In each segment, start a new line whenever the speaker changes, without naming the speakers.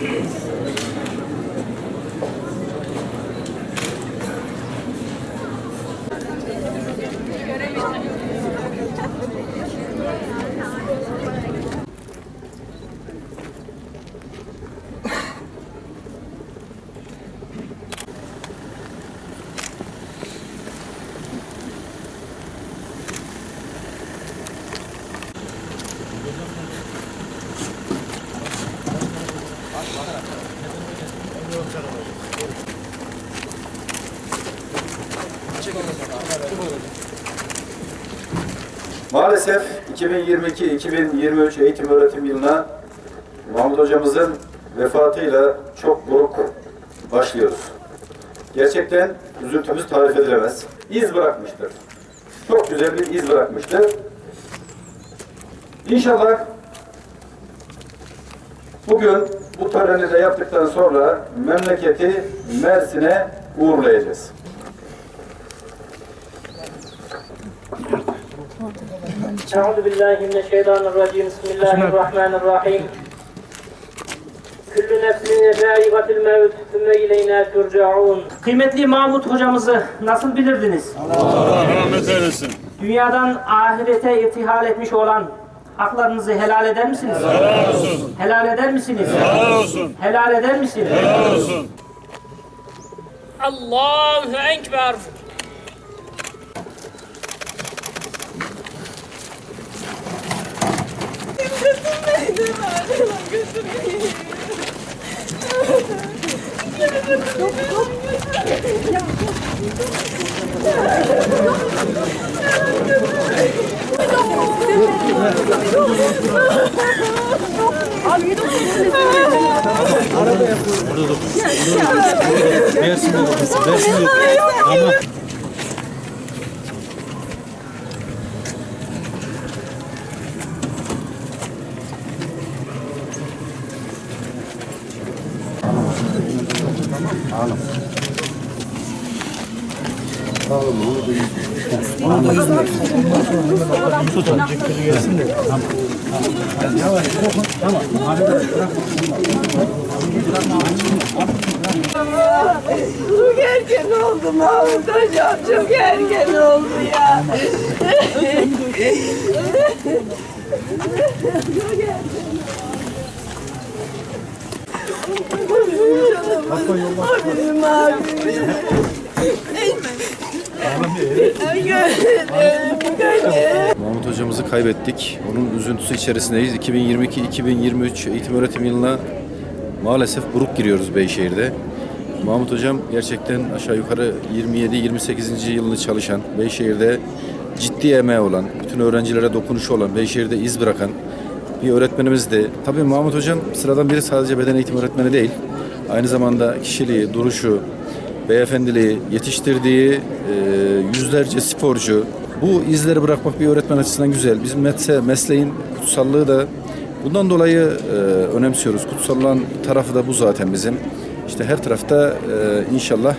Thank you. Maalesef 2022-2023 eğitim öğretim yılına Mahmut hocamızın vefatıyla çok buruk başlıyoruz. Gerçekten üzüntümüz tarif edilemez. İz bırakmıştır. Çok güzel bir iz bırakmıştır. İnşallah bugün bu töreni de yaptıktan sonra memleketi Mersin'e uğurlayacağız.
Euzu billahi mineşşeytanirracim. Bismillahirrahmanirrahim. Küllü nefsine zâigatil mevt sümme ileyne turcaun. Kıymetli Mahmut hocamızı nasıl bilirdiniz?
Allah rahmet eylesin.
Dünyadan ahirete irtihal etmiş olan haklarınızı helal eder misiniz?
Helal olsun.
Helal eder misiniz?
Helal olsun.
Helal eder misiniz?
Helal olsun.
Allahu Ekber. Orada dokun. Orada dokun. Mersin'de dokun. Mersin'de dokun.
Ama Çok erken oldu Mahmut Hocam. Çok erken oldu ya. Canım. Abim.
Mahmut hocamızı kaybettik. Onun üzüntüsü içerisindeyiz. 2022-2023 eğitim öğretim yılına maalesef buruk giriyoruz Beyşehir'de. Mahmut hocam gerçekten aşağı yukarı 27-28. yılını çalışan, Beyşehir'de ciddi emeği olan, bütün öğrencilere dokunuşu olan, Beyşehir'de iz bırakan bir öğretmenimizdi. Tabii Mahmut hocam sıradan biri sadece beden eğitim öğretmeni değil. Aynı zamanda kişiliği, duruşu, beyefendiliği, yetiştirdiği e, yüzlerce sporcu. Bu izleri bırakmak bir öğretmen açısından güzel. Bizim metse, mesleğin kutsallığı da bundan dolayı e, önemsiyoruz. Kutsallığın tarafı da bu zaten bizim. İşte her tarafta e, inşallah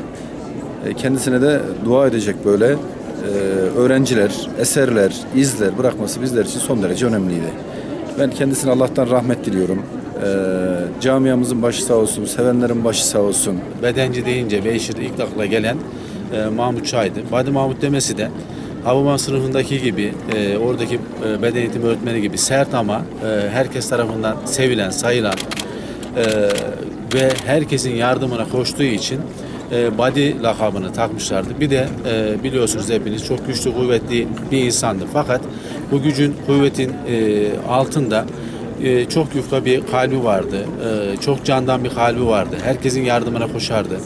e, kendisine de dua edecek böyle e, öğrenciler, eserler, izler bırakması bizler için son derece önemliydi. Ben kendisine Allah'tan rahmet diliyorum. E, camiamızın başı sağ olsun, sevenlerin başı sağ olsun.
bedenci deyince Beyşir'de ilk akla gelen e, Mahmut Çay'dı. Badi Mahmut demesi de Havama sınıfındaki gibi, e, oradaki e, beden eğitimi öğretmeni gibi sert ama e, herkes tarafından sevilen, sayılan e, ve herkesin yardımına koştuğu için e, Badi lakabını takmışlardı. Bir de e, biliyorsunuz hepiniz çok güçlü, kuvvetli bir insandı. Fakat bu gücün, kuvvetin e, altında e, çok yufka bir kalbi vardı. Çok candan bir kalbi vardı. Herkesin yardımına koşardı.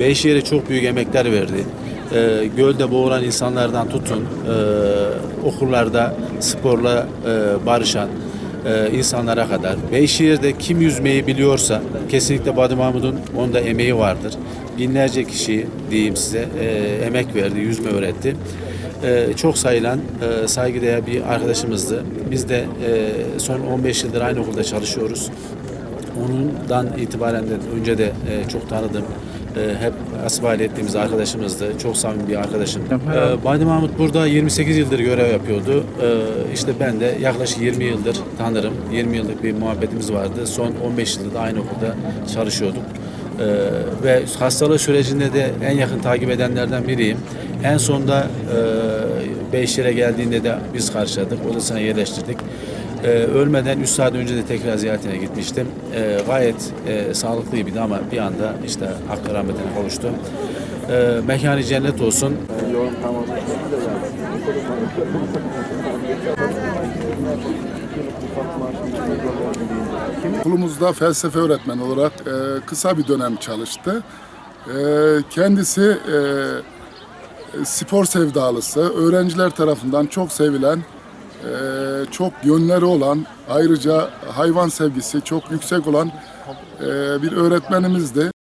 Beyşehir'e çok büyük emekler verdi. Gölde boğulan insanlardan tutun, okullarda sporla barışan insanlara kadar. Beyşehir'de kim yüzmeyi biliyorsa kesinlikle Badi Mahmud'un onda emeği vardır. Binlerce kişi diyeyim size e, emek verdi, yüzme öğretti. E, çok sayılan, e, saygıdeğer bir arkadaşımızdı. Biz de e, son 15 yıldır aynı okulda çalışıyoruz. Onundan itibaren de önce de e, çok tanıdım. e, hep asbali ettiğimiz arkadaşımızdı. Çok samimi bir arkadaşım. E, Badi Mahmut burada 28 yıldır görev yapıyordu. E, işte ben de yaklaşık 20 yıldır tanırım. 20 yıllık bir muhabbetimiz vardı. Son 15 yıldır da aynı okulda çalışıyorduk. Ee, ve hastalığı sürecinde de en yakın takip edenlerden biriyim. En sonda e, Beyşehir'e geldiğinde de biz karşıladık, odasına yerleştirdik. Ee, ölmeden 3 saat önce de tekrar ziyaretine gitmiştim. Ee, gayet e, sağlıklıydı ama bir anda işte hakkı rahmetine kavuştu. Ee, mekanı cennet olsun.
Okulumuzda felsefe öğretmeni olarak e, kısa bir dönem çalıştı. E, kendisi e, spor sevdalısı, öğrenciler tarafından çok sevilen, e, çok yönleri olan, ayrıca hayvan sevgisi çok yüksek olan e, bir öğretmenimizdi.